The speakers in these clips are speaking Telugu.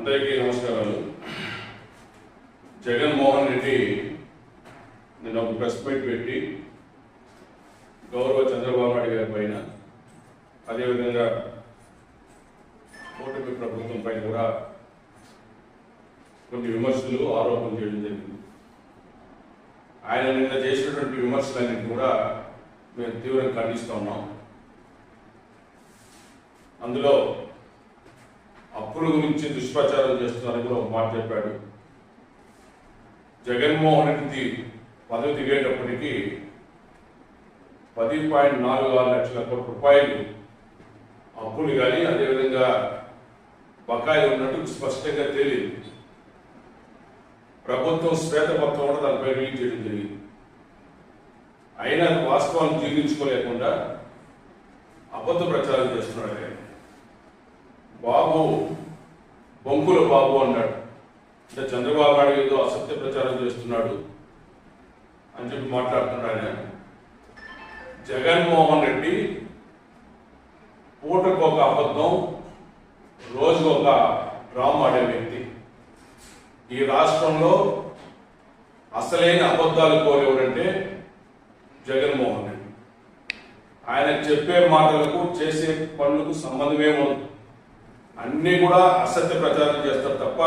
అందరికీ నమస్కారాలు. జగన్మోహన్ రెడ్డి నిన్న ఒక ప్రెస్ మీట్ పెట్టి గౌరవ చంద్రబాబు నాయుడు గారి పైన అదేవిధంగా కూటమి ప్రభుత్వం పైన కూడా కొన్ని విమర్శలు ఆరోపణలు చేయడం జరిగింది. ఆయన నిన్న చేసినటువంటి విమర్శలన్నింటినీ కూడా మేము తీవ్రంగా ఖండిస్తూ ఉన్నాం. అందులో అప్పుల గురించి దుష్ప్రచారం చేస్తున్నారని కూడా ఒక మాట చెప్పాడు. జగన్మోహన్ రెడ్డి పదవి దిగేటప్పటికి పది పాయింట్ నాలుగు ఆరు లక్షల కోట్ల రూపాయలు అప్పులు కానీ అదేవిధంగా బకాయి ఉన్నట్టు స్పష్టంగా తేలింది. ప్రభుత్వం శ్వేతపత్రం కూడా దానిపై రిలీజ్ చేయడం జరిగింది. అయినా అది వాస్తవాన్ని జీర్ణించుకోలేకుండా అబద్ధ ప్రచారం చేస్తున్నాడు. బాబు బొంకుల బాబు అన్నాడు. అంటే చంద్రబాబు నాయుడు ఏదో అసత్య ప్రచారం చేస్తున్నాడు అని చెప్పి మాట్లాడుతున్నాడు ఆయన. జగన్మోహన్ రెడ్డి పూటకు ఒక అబద్ధం రోజు ఒక డ్రామా ఆడే వ్యక్తి. ఈ రాష్ట్రంలో అసలైన అబద్ధాలు కోరేవాడంటే జగన్మోహన్ రెడ్డి. ఆయన చెప్పే మాటలకు చేసే పనులకు సంబంధమే ఉండదు. అన్నీ కూడా అసత్య ప్రచారం చేస్తారు తప్ప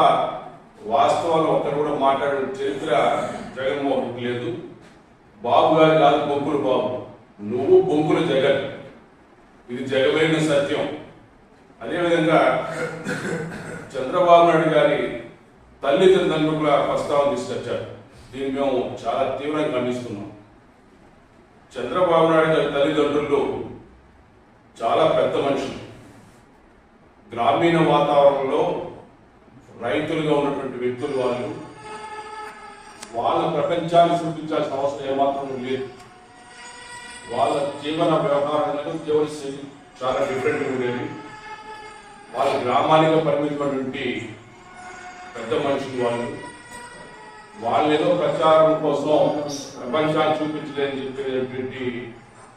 వాస్తవాలు ఒక్కరు కూడా మాట్లాడిన చరిత్ర జగన్మోహన్ లేదు. బాబు గారు కాదు బొంకులు బాబు. నువ్వు బొంకులు జగన్. ఇది జగమైన సత్యం. అదేవిధంగా చంద్రబాబు నాయుడు గారి తల్లిదండ్రుల ప్రస్తావన తీసుకొచ్చారు. దీన్ని మేము చాలా తీవ్రంగా ఖండిస్తున్నాం. చంద్రబాబు నాయుడు గారి తల్లిదండ్రులు చాలా పెద్ద మనుషులు. గ్రామీణ వాతావరణంలో రైతులుగా ఉన్నటువంటి వ్యక్తులు వాళ్ళు వాళ్ళ ప్రపంచాన్ని చూపించాల్సిన అవసరం ఏమాత్రం లేదు. వాళ్ళ జీవన వ్యవహారాలకు జీవన శైలి చాలా డిఫరెంట్ ఉండేది. వాళ్ళ గ్రామానికి పరిమితమైనటువంటి పెద్ద మనుషులు వాళ్ళు. వాళ్ళు ఏదో ప్రచారం కోసం ప్రపంచాన్ని చూపించలేని చెప్పేటువంటి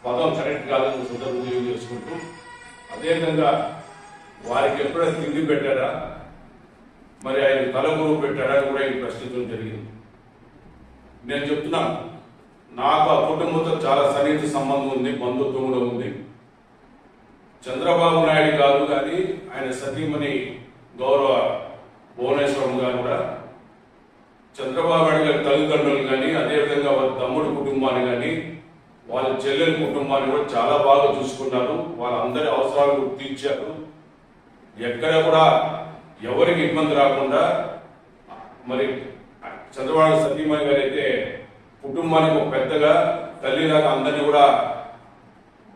పదం కరెక్ట్ కాదని సందర్భం తెలియజేసుకుంటూ అదేవిధంగా వారికి ఎప్పుడైనా తిండి పెట్టారా మరి ఆయన తలగురు పెట్టాడా కూడా ఈ ప్రశ్నించడం జరిగింది. నేను చెప్తున్నాను నాకు ఆ కుటుంబంతో చాలా సన్నిహిత సంబంధం ఉంది బంధుత్వం కూడా ఉంది. చంద్రబాబు నాయుడు గారు కానీ ఆయన సతీమణి గౌరవ భువనేశ్వరం గారు కూడా. చంద్రబాబు నాయుడు గారి తల్లిదండ్రులు కానీ అదేవిధంగా వాళ్ళ తమ్ముడు కుటుంబాన్ని కానీ వాళ్ళ చెల్లెల కుటుంబాన్ని కూడా చాలా బాగా చూసుకున్నారు. వాళ్ళందరి అవసరాలు తీర్చారు. ఎక్కడ కూడా ఎవరికి ఇబ్బంది రాకుండా మరి చంద్రబాబు సతీమణి గారు అయితే కుటుంబానికి ఒక పెద్దగా తల్లిలాగా అందరినీ కూడా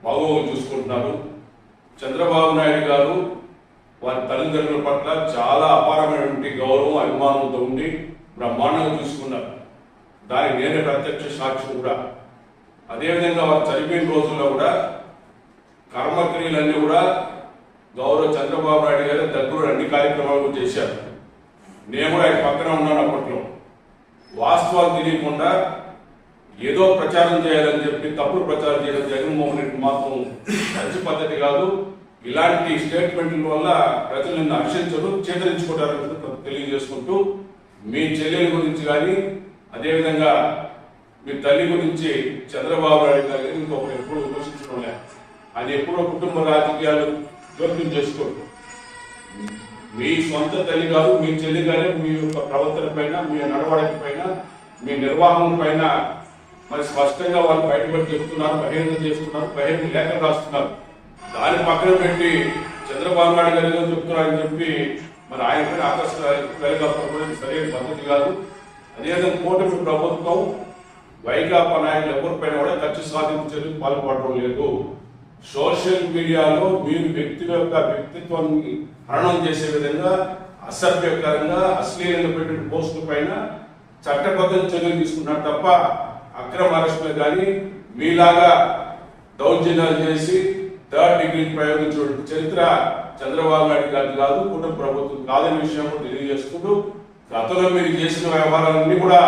బాగోగులు చూసుకుంటున్నారు. చంద్రబాబు నాయుడు గారు వారి తల్లిదండ్రుల పట్ల చాలా అపారమైనటువంటి గౌరవం అభిమానంతో ఉండి బ్రహ్మాండంగా చూసుకున్నారు. దానికి నేనే ప్రత్యక్ష సాక్షి కూడా. అదేవిధంగా వారు చనిపోయిన రోజుల్లో కూడా కర్మక్రియలన్నీ కూడా గౌరవ చంద్రబాబు నాయుడు గారు దగ్గర అన్ని కార్యక్రమాలు చేశారు. నేను కూడా ఆయన పక్కన ఉన్నాను అప్పట్లో. వాస్తవాలు తెలియకుండా ఏదో ప్రచారం చేయాలని చెప్పి తప్పుడు ప్రచారం చేయడం జగన్మోహన్ రెడ్డి మాత్రం మంచి పద్ధతి కాదు. ఇలాంటి స్టేట్మెంట్ల వల్ల ప్రజలు నిన్ను హర్షించరు చేతరించుకుంటారని తెలియజేసుకుంటూ మీ చెల్లెల గురించి కానీ అదేవిధంగా మీ తల్లి గురించి చంద్రబాబు నాయుడు గారు ఇంకొకరు ఎప్పుడు విమర్శించడం లేదు. అది ఎప్పుడో కుటుంబ రాజకీయాలు జోక్యం చేసుకోరు మీ సొంత తల్లి కాదు మీ చెల్లి కానీ మీ యొక్క ప్రవర్తన పైన మీ నడవడిక పైన మీ నిర్వాహం పైన మరి స్పష్టంగా వాళ్ళు బయటపడి చెప్తున్నారు బహిరంగ చేస్తున్నారు బహిరంగ లేఖ రాస్తున్నారు. దాని పక్కన పెట్టి చంద్రబాబు నాయుడు గారు ఏదో చెప్తున్నారని చెప్పి మరి ఆయన పైన ఆకర్షణ సరైన పద్ధతి కాదు. అదేవిధంగా కూటమి ప్రభుత్వం వైకాపా నాయకులు ఎవరిపైన కూడా ఖర్చు సాధింపు పాల్పడడం లేదు. సోషల్ మీడియాలో మీరు వ్యక్తి యొక్క వ్యక్తిత్వాన్ని హరణం చేసే విధంగా అసభ్యకరంగా అశ్లీలంగా పెట్టిన పోస్టుల పైన చట్టబద్ధ చర్యలు తీసుకున్నారు తప్ప అక్రమ అరెస్టులు కానీ మీలాగా దౌర్జన్యాలు చేసి థర్డ్ డిగ్రీ ప్రయోగించిన చరిత్ర చంద్రబాబు నాయుడు గారి కాదు కుటుంబ ప్రభుత్వం కాదనే విషయం తెలియజేసుకుంటూ గతంలో మీరు చేసిన వ్యవహారాలన్నీ కూడా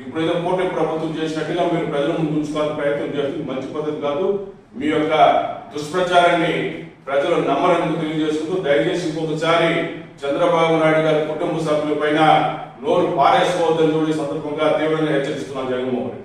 ఇప్పుడు ఏదో కూటమి ప్రభుత్వం చేసినట్టుగా మీరు ప్రజల ముందు ఉంచుకోవాలని ప్రయత్నం చేస్తుంది మంచి పద్ధతి కాదు. మీ యొక్క దుష్ప్రచారాన్ని ప్రజలు నమ్మరందుకు తెలియజేసుకుంటూ దయచేసి ఇంకొకసారి చంద్రబాబు నాయుడు గారి కుటుంబ సభ్యుల పైన నోరు పారేసుకోవద్దని చూడి సందర్భంగా తీవ్రంగా హెచ్చరిస్తున్నాను జగన్మోహన్ రెడ్డి.